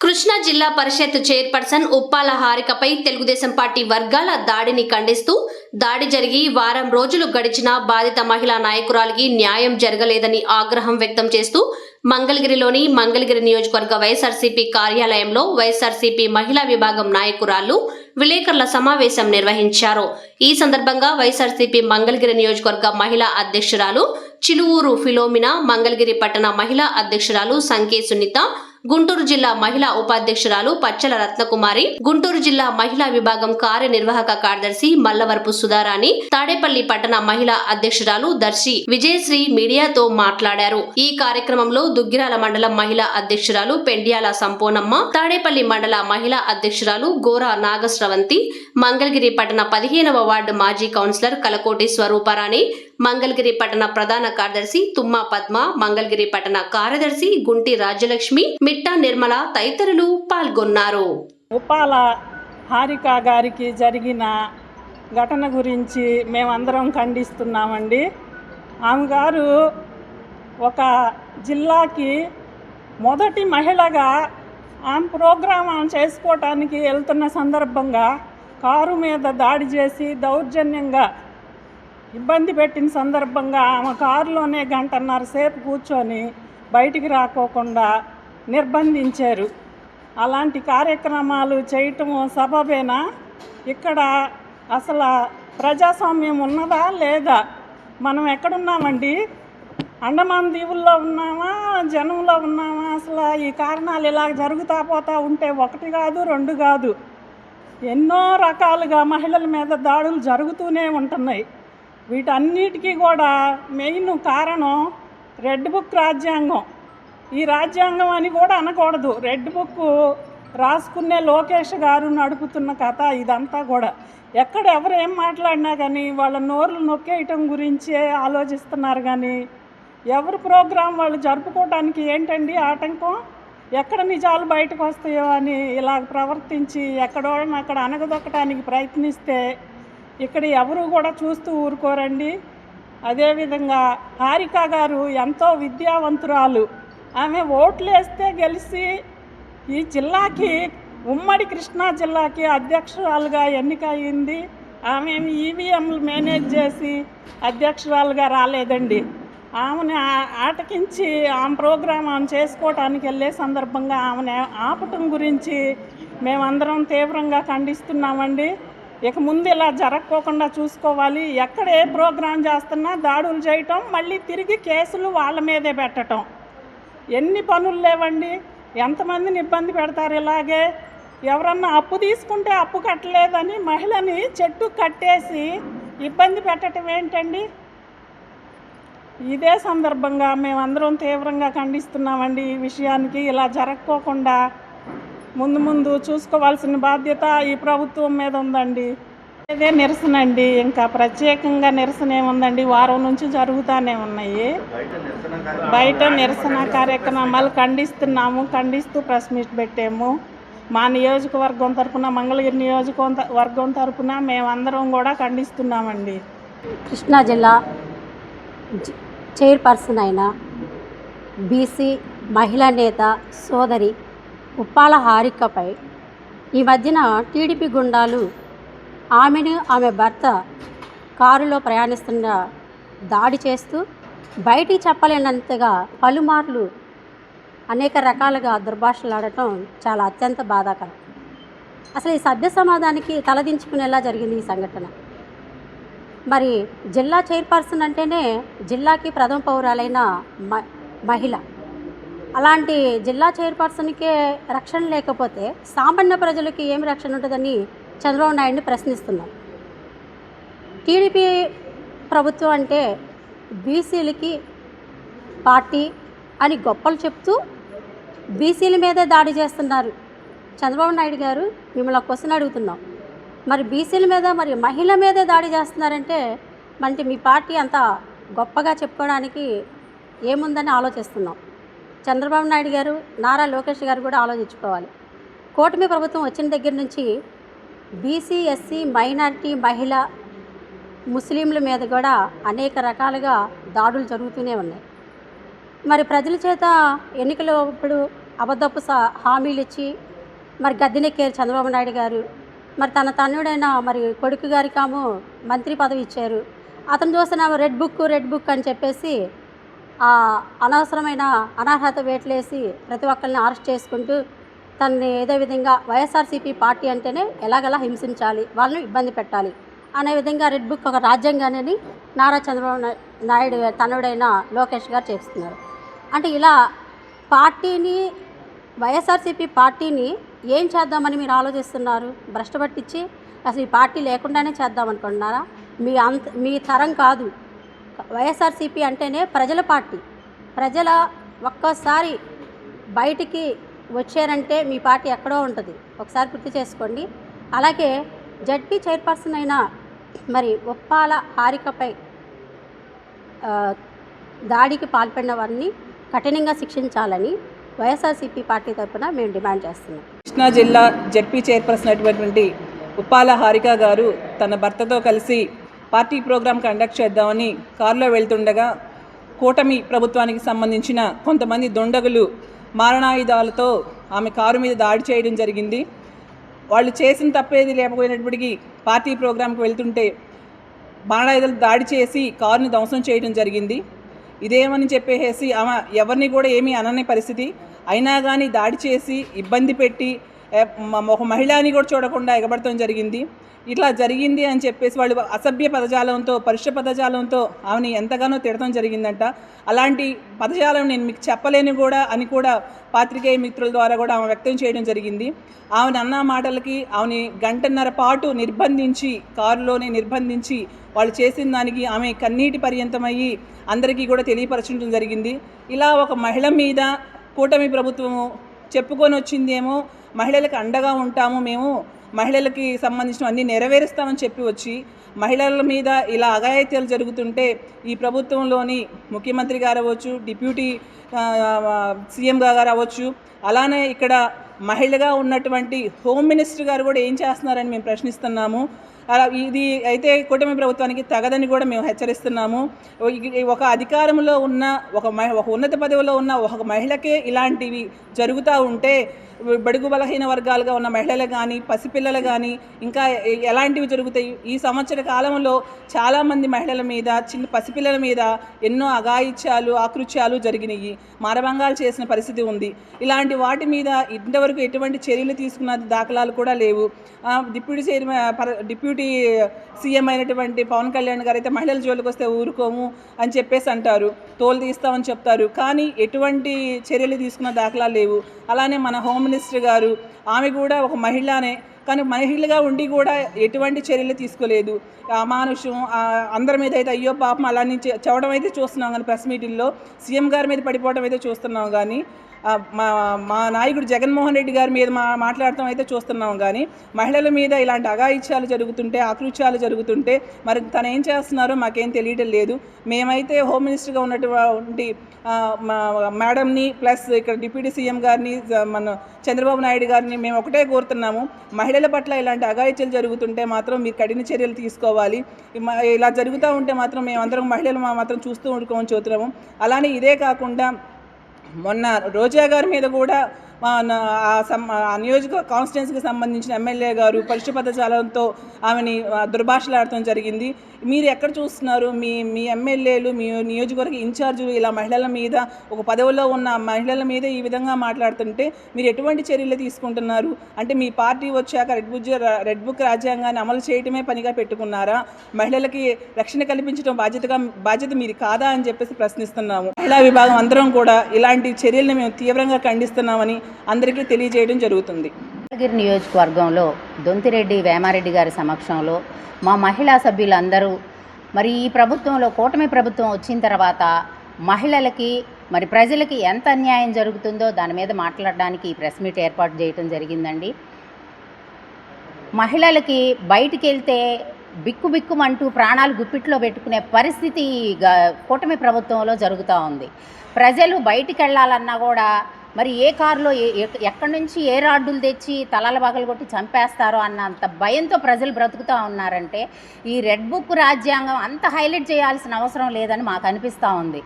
Krishna Zilla Parishad chairperson Uppala హారికపై Telugu Desam party వర్గాల దాడిని ఖండిస్తూ దాడి జరిగి వారం రోజులు గడిచిన బాధిత మహిళా నాయకురాలికి న్యాయం జరగలేదని ఆగ్రహం వ్యక్తం చేస్తూ మంగళగిరిలోని మంగళగిరి నియోజకవర్గ వైఎస్ఆర్సీపీ కార్యాలయంలో వైఎస్ఆర్సీపీ మహిళా విభాగం నాయకురాలు విలేకరుల సమావేశం నిర్వహించారు. ఈ సందర్భంగా వైఎస్ఆర్సీపీ మంగళగిరి నియోజకవర్గ మహిళా అధ్యక్షురాలు చిలువూరు ఫిలోమినా మంగళగిరి పట్టణ మహిళా అధ్యక్షురాలు సంకే సునీత గుంటూరు జిల్లా మహిళా ఉపాధ్యక్షురాలు పచ్చల రత్నకుమారి గుంటూరు జిల్లా మహిళా విభాగం కార్యనిర్వాహక కార్యదర్శి మల్లవరపు సుధారాణి తాడేపల్లి పట్టణ మహిళా అధ్యక్షురాలు దర్శి విజయశ్రీ మీడియాతో మాట్లాడారు. ఈ కార్యక్రమంలో దుగ్గిరాల మండలం మహిళా అధ్యక్షురాలు పెండ్యాల సంపోనమ్మ తాడేపల్లి మండల మహిళా అధ్యక్షురాలు గోరా నాగశ్రవంతి మంగళగిరి పట్టణ పదిహేనవ వార్డు మాజీ కౌన్సిలర్ కలకోటి స్వరూపారాణి మంగళగిరి పట్టణ ప్రధాన కార్యదర్శి తుమ్మా పద్మ మంగళగిరి పట్టణ కార్యదర్శి గుంటి రాజ్యలక్ష్మి మిట్టా నిర్మల తదితరులు పాల్గొన్నారు. ఉప్పాల హారిక గారికి జరిగిన ఘటన గురించి మేమందరం ఖండిస్తున్నామండి. ఆమె గారు ఒక జిల్లాకి మొదటి మహిళగా ఆమె ప్రోగ్రామ్ ఆమె చేసుకోవటానికి వెళ్తున్న సందర్భంగా కారు మీద దాడి చేసి దౌర్జన్యంగా ఇబ్బంది పెట్టిన సందర్భంగా ఆమె కారులోనే గంటన్నర సేపు కూర్చొని బయటికి రాకోకుండా నిర్బంధించారు. అలాంటి కార్యక్రమాలు చేయటం సబబేనా? ఇక్కడ అసలు ప్రజాస్వామ్యం ఉన్నదా లేదా? మనం ఎక్కడున్నామండి? అండమాన్ దీవుల్లో ఉన్నామా? జనంలో ఉన్నామా? అసలు ఈ కారణాలు ఇలా జరుగుతా పోతా ఉంటే ఒకటి కాదు రెండు కాదు. ఎన్నో రకాలుగా మహిళల మీద దాడులు జరుగుతూనే ఉంటున్నాయి. వీటన్నిటికీ కూడా మెయిన్ కారణం రెడ్ బుక్ రాజ్యాంగం. ఈ రాజ్యాంగం అని కూడా అనకూడదు. రెడ్ బుక్ రాసుకునే లోకేష్ గారు నడుపుతున్న కథ ఇదంతా కూడా. ఎక్కడ ఎవరు ఏం మాట్లాడినా కానీ వాళ్ళ నోర్లు నొక్కేయటం గురించే ఆలోచిస్తున్నారు కానీ ఎవరు ప్రోగ్రాం వాళ్ళు జరుపుకోవడానికి ఏంటండి ఆటంకం? ఎక్కడ నిజాలు బయటకు వస్తాయో అని ఇలా ప్రవర్తించి ఎక్కడో అక్కడ అనగదొక్కడానికి ప్రయత్నిస్తే ఇక్కడ ఎవరు కూడా చూస్తూ ఊరుకోరండి. అదేవిధంగా హారిక గారు ఎంతో విద్యావంతురాలు. ఆమె ఓట్లు వేస్తే గెలిచి ఈ జిల్లాకి ఉమ్మడి కృష్ణా జిల్లాకి అధ్యక్షురాలుగా ఎన్నిక అయింది ఆమె ఈవీఎంలు మేనేజ్ చేసి అధ్యక్షురాలుగా రాలేదండి. ఆమెను ఆటకించి ఆమె ప్రోగ్రాం ఆమె చేసుకోవటానికి వెళ్ళే సందర్భంగా ఆమెను ఆపటం గురించి మేమందరం తీవ్రంగా ఖండిస్తున్నామండి. ఇక ముందు ఇలా జరగకోకుండా చూసుకోవాలి. ఎక్కడ ఏ ప్రోగ్రాం చేస్తున్నా దాడులు చేయటం మళ్ళీ తిరిగి కేసులు వాళ్ళ మీదే పెట్టటం. ఎన్ని పనులు లేవండి. ఎంతమందిని ఇబ్బంది పెడతారు ఇలాగే? ఎవరన్నా అప్పు తీసుకుంటే అప్పు కట్టలేదని మహిళని చెట్టు కట్టేసి ఇబ్బంది పెట్టడం ఏంటండి? ఇదే సందర్భంగా మేమందరం తీవ్రంగా ఖండిస్తున్నామండి ఈ విషయానికి. ఇలా జరగకోకుండా ముందు ముందు చూసుకోవాల్సిన బాధ్యత ఈ ప్రభుత్వం మీద ఉందండి. ఇదే నిరసన అండి. ఇంకా ప్రత్యేకంగా నిరసన ఏముందండి? వారం నుంచి జరుగుతూనే ఉన్నాయి. బయట నిరసన కార్యక్రమాలు ఖండిస్తున్నాము ఖండిస్తూ ప్రెస్ మీట్ పెట్టాము. మా నియోజకవర్గం తరఫున మంగళగిరి నియోజకవర్గం తరపున మేమందరం కూడా ఖండిస్తున్నామండి. కృష్ణా జిల్లా చైర్పర్సన్ అయిన బీసీ మహిళా నేత సోదరి ఉప్పాల హారికపై ఈ మధ్యన టీడీపీ గుండాలు ఆమెను ఆమె భర్త కారులో ప్రయాణిస్తున్న దాడి చేస్తూ బయటికి చెప్పలేనంతగా పలుమార్లు అనేక రకాలుగా దుర్భాషలాడటం చాలా అత్యంత బాధాకరం. అసలు ఈ సభ్య సమాధానికి తలదించుకునేలా జరిగింది ఈ సంఘటన. మరి జిల్లా చైర్పర్సన్ అంటేనే జిల్లాకి ప్రథమ పౌరాలైన మ మహిళ. అలాంటి జిల్లా చైర్పర్సన్కే రక్షణ లేకపోతే సామాన్య ప్రజలకి ఏమి రక్షణ ఉంటుందని చంద్రబాబు నాయుడిని ప్రశ్నిస్తున్నాం. టీడీపీ ప్రభుత్వం అంటే బీసీలకి పార్టీ అని గొప్పలు చెప్తూ బీసీల మీదే దాడి చేస్తున్నారు. చంద్రబాబు నాయుడు గారు మిమ్మల్ని క్వశ్చన్ అడుగుతున్నాం. మరి బీసీల మీద మరి మహిళ మీదే దాడి చేస్తున్నారంటే అంటే మీ పార్టీ అంత గొప్పగా చెప్పుకోవడానికి ఏముందని ఆలోచిస్తున్నాం. చంద్రబాబు నాయుడు గారు నారా లోకేష్ గారు కూడా ఆలోచించుకోవాలి. కూటమి ప్రభుత్వం వచ్చిన దగ్గర నుంచి బీసీ ఎస్సీ మైనారిటీ మహిళ ముస్లింల మీద కూడా అనేక రకాలుగా దాడులు జరుగుతూనే ఉన్నాయి. మరి ప్రజల చేత ఎన్నికలు ఇప్పుడు అబద్ధపు హామీలు ఇచ్చి మరి గద్దెనెక్కారు చంద్రబాబు నాయుడు గారు మరి తన తన్నుడైన మరి కొడుకు గారికాము మంత్రి పదవి ఇచ్చారు. అతను చూసిన రెడ్ బుక్ రెడ్ బుక్ అని చెప్పేసి అనవసరమైన అనర్హత వేట్లేసి ప్రతి ఒక్కరిని అరెస్ట్ చేసుకుంటూ తనని ఏదో విధంగా వైఎస్ఆర్సీపీ పార్టీ అంటేనే ఎలాగలా హింసించాలి వాళ్ళని ఇబ్బంది పెట్టాలి అనే విధంగా రెడ్ బుక్ ఒక రాజ్యాంగాన్ని నారా చంద్రబాబు నాయుడు తనుడైన లోకేష్ గారు చేస్తున్నారు. అంటే ఇలా పార్టీని వైఎస్ఆర్సీపీ పార్టీని ఏం చేద్దామని మీరు ఆలోచిస్తున్నారు? భ్రష్టపట్టించి అసలు ఈ పార్టీ లేకుండానే చేద్దాం అనుకుంటున్నారా? మీ అంత మీ తరం కాదు. వైఎస్ఆర్సీపీ అంటేనే ప్రజల పార్టీ. ప్రజల ఒక్కసారి బయటికి వచ్చారంటే మీ పార్టీ ఎక్కడో ఉంటుంది. ఒకసారి గుర్తు చేసుకోండి. అలాగే జడ్పీ చైర్పర్సన్ అయిన మరి ఉప్పాల హారికపై దాడికి పాల్పడిన వారిని కఠినంగా శిక్షించాలని వైఎస్ఆర్సీపీ పార్టీ తరఫున మేము డిమాండ్ చేస్తున్నాం. కృష్ణా జిల్లా జడ్పీ చైర్పర్సన్ అయినటువంటి ఉప్పాల హారిక గారు తన భర్తతో కలిసి పార్టీ ప్రోగ్రాం కండక్ట్ చేద్దామని కారులో వెళ్తుండగా కూటమి ప్రభుత్వానికి సంబంధించిన కొంతమంది దొండగులు మారణాయుధాలతో ఆమె కారు మీద దాడి చేయడం జరిగింది. వాళ్ళు చేసిన తప్పేది లేకపోయినప్పటికీ పార్టీ ప్రోగ్రాంకి వెళ్తుంటే మారణాయుధాలు దాడి చేసి కారుని ధ్వంసం చేయడం జరిగింది. ఇదేమని చెప్పేసి ఆమె ఎవరిని కూడా ఏమీ అనని పరిస్థితి. అయినా కానీ దాడి చేసి ఇబ్బంది పెట్టి ఒక మహిళని కూడా చూడకుండా ఎగబడటం జరిగింది. ఇట్లా జరిగింది అని చెప్పేసి వాళ్ళు అసభ్య పదజాలంతో పరుష పదజాలంతో ఆమెని ఎంతగానో తిడటం జరిగిందంట. అలాంటి పదజాలం నేను మీకు చెప్పలేను కూడా అని కూడా పాత్రికేయ మిత్రుల ద్వారా కూడా ఆమె వ్యక్తం చేయడం జరిగింది. ఆమెను అన్న మాటలకి ఆమెని గంటన్నర పాటు నిర్బంధించి కారులోనే నిర్బంధించి వాళ్ళు చేసిన దానికి ఆమె కన్నీటి పర్యంతమయ్యి అందరికీ కూడా తెలియపరచడం జరిగింది. ఇలా ఒక మహిళ మీద కూటమి ప్రభుత్వము చెప్పుకొని వచ్చిందేమో మహిళలకు అండగా ఉంటాము మేము మహిళలకి సంబంధించిన అన్ని నెరవేరుస్తామని చెప్పి వచ్చి మహిళల మీద ఇలా అఘాయిత్యాలు జరుగుతుంటే ఈ ప్రభుత్వంలోని ముఖ్యమంత్రి గారు అవ్వచ్చు డిప్యూటీ సీఎం గారు అవ్వచ్చు అలానే ఇక్కడ మహిళగా ఉన్నటువంటి హోమ్ మినిస్టర్ గారు కూడా ఏం చేస్తున్నారని మేము ప్రశ్నిస్తున్నాము. అలా ఇది అయితే కూటమి ప్రభుత్వానికి తగదని కూడా మేము హెచ్చరిస్తున్నాము. ఒక అధికారంలో ఉన్న ఒక మహి ఒక ఉన్నత పదవిలో ఉన్న ఒక మహిళకే ఇలాంటివి జరుగుతూ ఉంటే బడుగు బలహీన వర్గాలుగా ఉన్న మహిళలు కానీ పసిపిల్లలు కానీ ఇంకా ఎలాంటివి జరుగుతాయి? ఈ సంవత్సర కాలంలో చాలామంది మహిళల మీద చిన్న పసిపిల్లల మీద ఎన్నో అఘాయిత్యాలు ఆకృత్యాలు జరిగినాయి. మారభంగాలు చేసిన పరిస్థితి ఉంది. ఇలాంటి వాటి మీద ఇంతవరకు ఎటువంటి చర్యలు తీసుకున్న దాఖలాలు కూడా లేవు. డిప్యూటీ చైర్మన్ డిప్యూటీ సీఎం అయినటువంటి పవన్ కళ్యాణ్ గారు అయితే మహిళల జోలికి వస్తే ఊరుకోము అని చెప్పేసి అంటారు. తోలు తీస్తామని చెప్తారు. కానీ ఎటువంటి చర్యలు తీసుకున్న దాఖలాలు లేవు. అలానే మన హోమ్ మినిస్టర్ గారు ఆమె కూడా ఒక మహిళనే కానీ మహిళగా ఉండి కూడా ఎటువంటి చర్యలు తీసుకోలేదు. అమానుషం అందరి మీద అయితే అయ్యో పాపం అలాని చె- అయితే చూస్తున్నాం కానీ ప్రెస్ మీటింగ్లో సీఎం గారి మీద పడిపోవడం అయితే చూస్తున్నాం కానీ మా మా నాయకుడు జగన్మోహన్ రెడ్డి గారి మీద మా మాట్లాడటం అయితే చూస్తున్నాం కానీ మహిళల మీద ఇలాంటి అఘాయిత్యాలు జరుగుతుంటే ఆకృత్యాలు జరుగుతుంటే మరి తను ఏం చేస్తున్నారో మాకేం తెలియటం లేదు. మేమైతే హోమ్ మినిస్టర్గా ఉన్నటువంటి మా మేడంని ప్లస్ ఇక్కడ డిప్యూటీ సీఎం గారిని మన చంద్రబాబు నాయుడు గారిని మేము ఒకటే కోరుతున్నాము. మహిళ మహిళల పట్ల ఇలాంటి అఘాయిత్యాలు జరుగుతుంటే మాత్రం మీరు కఠిన చర్యలు తీసుకోవాలి. ఇలా జరుగుతూ ఉంటే మాత్రం మేమందరం మహిళలు మా మాత్రం చూస్తూ ఉండుకోమని చూస్తున్నాము అలానే ఇదే కాకుండా మొన్న రోజా గారి మీద కూడా ఆ నియోజక కాన్స్టిట్యున్సీకి సంబంధించిన ఎమ్మెల్యే గారు పరుష పదజాలంతో ఆమెని దుర్భాషలాడటం జరిగింది. మీరు ఎక్కడ చూస్తున్నారు? మీ మీ ఎమ్మెల్యేలు మీ నియోజకవర్గ ఇన్ఛార్జీలు ఇలా మహిళల మీద ఒక పదవిలో ఉన్న మహిళల మీద ఈ విధంగా మాట్లాడుతుంటే మీరు ఎటువంటి చర్యలు తీసుకుంటున్నారు? అంటే మీ పార్టీ వచ్చాక రెడ్ బుక్ రెడ్ బుక్ రాజ్యాంగాన్ని అమలు చేయటమే పనిగా పెట్టుకున్నారా? మహిళలకి రక్షణ కల్పించడం బాధ్యతగా బాధ్యత మీది కాదా అని చెప్పేసి ప్రశ్నిస్తున్నాము. మహిళా విభాగం అందరం కూడా ఇలాంటి చర్యలను మేము తీవ్రంగా ఖండిస్తున్నామని అందరికీ తెలియజేయడం జరుగుతుంది. మంగళగిరి నియోజకవర్గంలో దొంతిరెడ్డి వేమారెడ్డి గారి సమక్షంలో మా మహిళా సభ్యులందరూ మరి ఈ ప్రభుత్వంలో కూటమి ప్రభుత్వం వచ్చిన తర్వాత మహిళలకి మరి ప్రజలకి ఎంత అన్యాయం జరుగుతుందో దాని మీద మాట్లాడడానికి ఈ ప్రెస్ మీట్ ఏర్పాటు చేయడం జరిగిందండి. మహిళలకి బయటికి వెళ్తే బిక్కు బిక్కుమంటూ ప్రాణాలు గుప్పిట్లో పెట్టుకునే పరిస్థితి కూటమి ప్రభుత్వంలో జరుగుతూ ఉంది. ప్రజలు బయటికి వెళ్ళాలన్నా కూడా మరి ఏ కారులో ఏ ఎక్కడి నుంచి ఏ రాడ్డులు తెచ్చి తలల పగలు కొట్టి చంపేస్తారో అన్నంత భయంతో ప్రజలు బ్రతుకుతూ ఉన్నారంటే ఈ రెడ్ బుక్ రాజ్యాంగం అంత హైలైట్ చేయాల్సిన అవసరం లేదని మాకు అనిపిస్తూ ఉంది.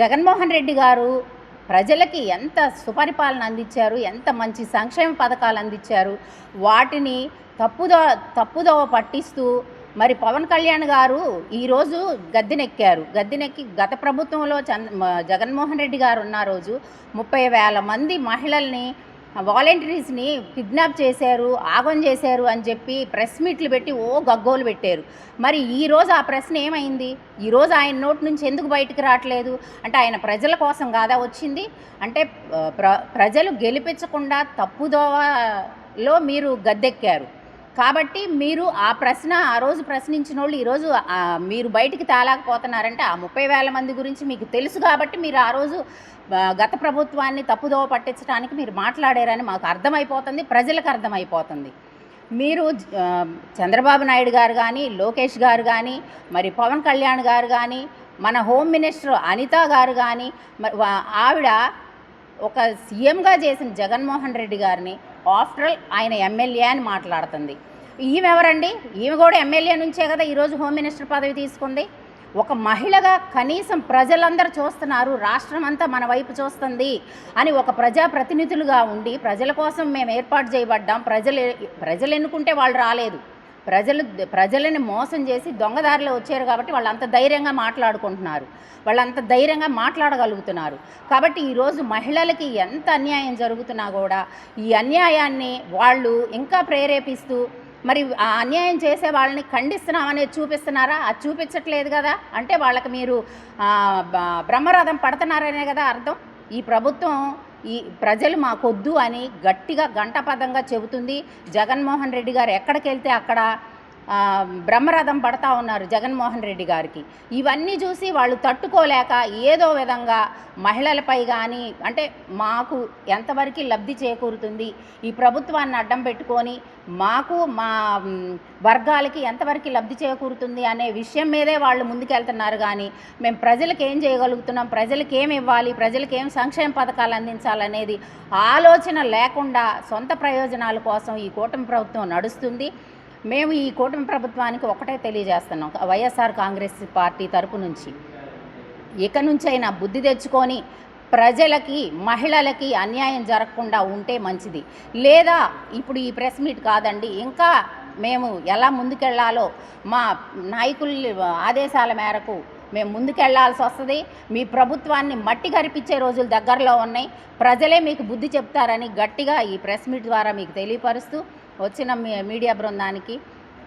జగన్మోహన్ రెడ్డి గారు ప్రజలకి ఎంత సుపరిపాలన అందించారు ఎంత మంచి సంక్షేమ పథకాలు అందించారు వాటిని తప్పుదో తప్పుదోవ పట్టిస్తూ మరి పవన్ కళ్యాణ్ గారు ఈరోజు గద్దెనెక్కారు. గద్దెనెక్కి గత ప్రభుత్వంలో చంద్ జగన్మోహన్ రెడ్డి గారు ఉన్న రోజు ముప్పై వేల మంది మహిళల్ని వాలంటీర్స్ని కిడ్నాప్ చేశారు ఆగం చేశారు అని చెప్పి ప్రెస్ మీట్లు పెట్టి ఓ గగ్గోలు పెట్టారు. మరి ఈ రోజు ఆ ప్రశ్న ఏమైంది? ఈరోజు ఆయన నోటి నుంచి ఎందుకు బయటకు రావట్లేదు? అంటే ఆయన ప్రజల కోసం కాదా వచ్చింది? అంటే ప్ర ప్రజలు గెలిపించకుండా తప్పుదోవలో మీరు గద్దెక్కారు. కాబట్టి మీరు ఆ ప్రశ్న ఆ రోజు ప్రశ్నించిన వాళ్ళు ఈరోజు మీరు బయటికి తేలేకపోతున్నారంటే ఆ ముప్పై వేల మంది గురించి మీకు తెలుసు కాబట్టి మీరు ఆ రోజు గత ప్రభుత్వాన్ని తప్పుదోవ పట్టించడానికి మీరు మాట్లాడారని మాకు అర్థమైపోతుంది ప్రజలకు అర్థమైపోతుంది. మీరు చంద్రబాబు నాయుడు గారు కానీ లోకేష్ గారు కానీ మరి పవన్ కళ్యాణ్ గారు కానీ మన హోమ్ మినిస్టర్ అనిత గారు కానీ మరి ఆవిడ ఒక సీఎంగా చేసిన జగన్మోహన్ రెడ్డి గారిని ఆఫ్టర్ ఆల్ ఆయన ఎమ్మెల్యే అని మాట్లాడుతుంది. ఈమె ఎవరండి? ఈమె కూడా ఎమ్మెల్యే నుంచే కదా ఈరోజు హోమ్ మినిస్టర్ పదవి తీసుకుంది. ఒక మహిళగా కనీసం ప్రజలందరూ చూస్తున్నారు రాష్ట్రం అంతా మన వైపు చూస్తుంది అని ఒక ప్రజాప్రతినిధులుగా ఉండి ప్రజల కోసం మేము ఏర్పాటు చేయబడ్డాం. ప్రజలు ప్రజలు ఎన్నుకుంటే వాళ్ళు రాలేదు. ప్రజలు ప్రజలని మోసం చేసి దొంగదారిలో వచ్చారు కాబట్టి వాళ్ళు అంత ధైర్యంగా మాట్లాడుకుంటున్నారు. వాళ్ళు అంత ధైర్యంగా మాట్లాడగలుగుతున్నారు. కాబట్టి ఈరోజు మహిళలకి ఎంత అన్యాయం జరుగుతున్నా కూడా ఈ అన్యాయాన్ని వాళ్ళు ఇంకా ప్రేరేపిస్తూ మరి ఆ అన్యాయం చేసే వాళ్ళని ఖండిస్తున్నామనేది చూపిస్తున్నారా? అది చూపించట్లేదు కదా? అంటే వాళ్ళకి మీరు బ- బ్రహ్మరథం పడుతున్నారనే కదా అర్థం? ఈ ప్రభుత్వం ఈ ప్రజలు మాకొద్దు అని గట్టిగా గంటపదంగా చెబుతుంది. జగన్మోహన్ రెడ్డి గారు ఎక్కడికి వెళ్తే అక్కడ బ్రహ్మరథం పడతా ఉన్నారు జగన్మోహన్ రెడ్డి గారికి. ఇవన్నీ చూసి వాళ్ళు తట్టుకోలేక ఏదో విధంగా మహిళలపై కానీ అంటే మాకు ఎంతవరకు లబ్ధి చేకూరుతుంది ఈ ప్రభుత్వాన్ని అడ్డం పెట్టుకొని మాకు మా వర్గాలకి ఎంతవరకు లబ్ధి చేకూరుతుంది అనే విషయం మీదే వాళ్ళు ముందుకెళ్తున్నారు కానీ మేము ప్రజలకు ఏం చేయగలుగుతున్నాం ప్రజలకు ఏం ఇవ్వాలి ప్రజలకు ఏం సంక్షేమ పథకాలు అందించాలనేది ఆలోచన లేకుండా సొంత ప్రయోజనాల కోసం ఈ కూటమి ప్రభుత్వం నడుస్తుంది. మేము ఈ కూటమి ప్రభుత్వానికి ఒకటే తెలియజేస్తున్నాం. వైఎస్ఆర్ కాంగ్రెస్ పార్టీ తరపు నుంచి. ఇక నుంచైనా బుద్ధి తెచ్చుకొని ప్రజలకి మహిళలకి అన్యాయం జరగకుండా ఉంటే మంచిది. లేదా ఇప్పుడు ఈ ప్రెస్ మీట్ కాదండి ఇంకా మేము ఎలా ముందుకెళ్ళాలో మా నాయకుల ఆదేశాల మేరకు మేము ముందుకెళ్ళాల్సి వస్తుంది. మీ ప్రభుత్వాన్ని మట్టి కరిపించే రోజులు దగ్గరలో ఉన్నాయి. ప్రజలే మీకు బుద్ధి చెప్తారని గట్టిగా ఈ ప్రెస్ మీట్ ద్వారా మీకు తెలియపరుస్తూ వచ్చిన మీ- మీడియా బృందానికి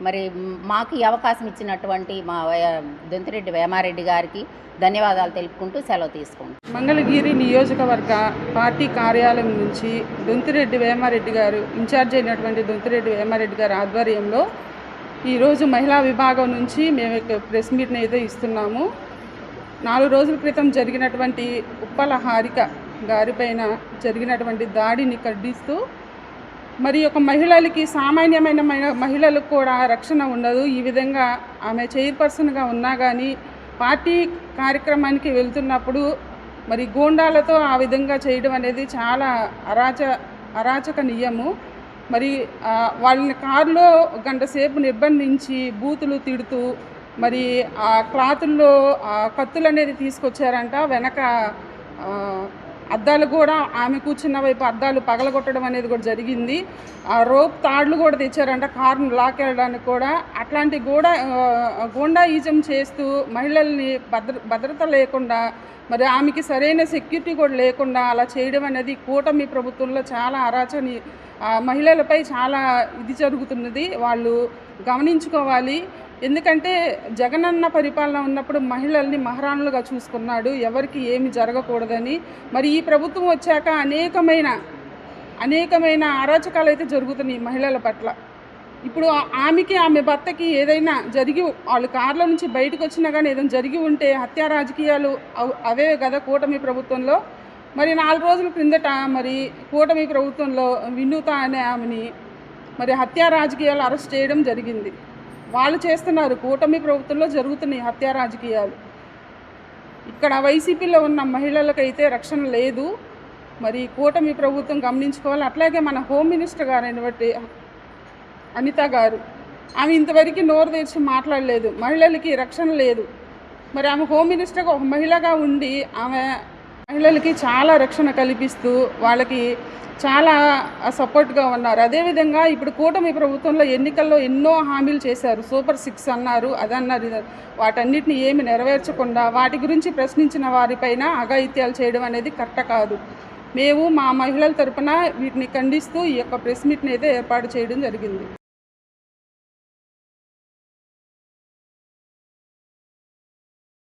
మరి మాకు ఈ అవకాశం ఇచ్చినటువంటి మా వయ- దొంతిరెడ్డి వేమారెడ్డి గారికి ధన్యవాదాలు తెలుపుకుంటూ సెలవు తీసుకుంటాం మంగళగిరి నియోజకవర్గ పార్టీ కార్యాలయం నుంచి దొంతిరెడ్డి వేమారెడ్డి గారు ఇన్ఛార్జ్ అయినటువంటి దొంతిరెడ్డి వేమారెడ్డి గారి ఆధ్వర్యంలో ఈరోజు మహిళా విభాగం నుంచి మేము ప్రెస్ మీట్ని అయితే ఇస్తున్నాము. నాలుగు రోజుల క్రితం జరిగినటువంటి ఉప్పల హారిక గారిపైన జరిగినటువంటి దాడిని ఖండిస్తూ మరి ఒక మహిళలకి సామాన్యమైన మహి- మహిళలకు కూడా రక్షణ ఉండదు. ఈ విధంగా ఆమె చైర్పర్సన్గా ఉన్నా కానీ పార్టీ కార్యక్రమానికి వెళ్తున్నప్పుడు మరి గూండాలతో ఆ విధంగా చేయడం అనేది చాలా అరాచ అరాచకనీయము. మరి వాళ్ళని కారులో గంట సేపు నిర్బంధించి బూతులు తిడుతూ మరి ఆ క్లాతుల్లో ఆ కత్తులు అనేది తీసుకొచ్చారంట. వెనక అద్దాలు కూడా ఆమె కూర్చున్న వైపు అద్దాలు పగలగొట్టడం అనేది కూడా జరిగింది. ఆ రోప్ తాడ్లు కూడా తెచ్చారంట కారును లాకెళ్ళడానికి కూడా. అట్లాంటి కూడా ఆ, గూండాయిజం చేస్తూ మహిళల్ని భద్ర భద్రత లేకుండా మరి ఆమెకి సరైన సెక్యూరిటీ కూడా లేకుండా అలా చేయడం అనేది కూటమి ప్రభుత్వంలో చాలా అరాచని మహిళలపై చాలా ఇది జరుగుతున్నది. వాళ్ళు గమనించుకోవాలి. ఎందుకంటే జగనన్న పరిపాలన ఉన్నప్పుడు మహిళల్ని మహారాణులుగా చూసుకున్నాడు. ఎవరికి ఏమి జరగకూడదని. మరి ఈ ప్రభుత్వం వచ్చాక అనేకమైన అనేకమైన అరాచకాలు అయితే జరుగుతున్నాయి మహిళల పట్ల. ఇప్పుడు ఆమెకి ఆమె భర్తకి ఏదైనా జరిగి వాళ్ళు కార్ల నుంచి బయటకు వచ్చినా కానీ ఏదైనా జరిగి ఉంటే హత్యా రాజకీయాలు అవ్- అవే కదా కూటమి ప్రభుత్వంలో. మరి నాలుగు రోజుల క్రిందట మరి కూటమి ప్రభుత్వంలో వినూత అనే ఆమెని మరి హత్యా రాజకీయాలు అరెస్ట్ చేయడం జరిగింది. వాళ్ళు చేస్తున్నారు. కూటమి ప్రభుత్వంలో జరుగుతున్నాయి హత్యా రాజకీయాలు. ఇక్కడ వైసీపీలో ఉన్న మహిళలకైతే రక్షణ లేదు. మరి కూటమి ప్రభుత్వం గమనించుకోవాలి. అట్లాగే మన హోమ్ మినిస్టర్ గారైనటువంటి అనిత గారు ఆమె ఇంతవరకు నోరు తెరిచి మాట్లాడలేదు. మహిళలకి రక్షణ లేదు. మరి ఆమె హోమ్ మినిస్టర్గా ఒక మహిళగా ఉండి ఆమె మహిళలకి చాలా రక్షణ కల్పిస్తూ వాళ్ళకి చాలా సపోర్ట్గా ఉన్నారు. అదేవిధంగా ఇప్పుడు కూటమి ప్రభుత్వంలో ఎన్నికల్లో ఎన్నో హామీలు చేశారు. సూపర్ సిక్స్ అన్నారు అదన్నారు అన్నారు. వాటన్నిటిని ఏమి నెరవేర్చకుండా వాటి గురించి ప్రశ్నించిన వారిపైన అఘాయిత్యాలు చేయడం అనేది కరెక్ట్ కాదు. మేము మా మహిళల తరపున వీటిని ఖండిస్తూ ఈ యొక్క ప్రెస్ మీట్ని అయితే ఏర్పాటు చేయడం జరిగింది.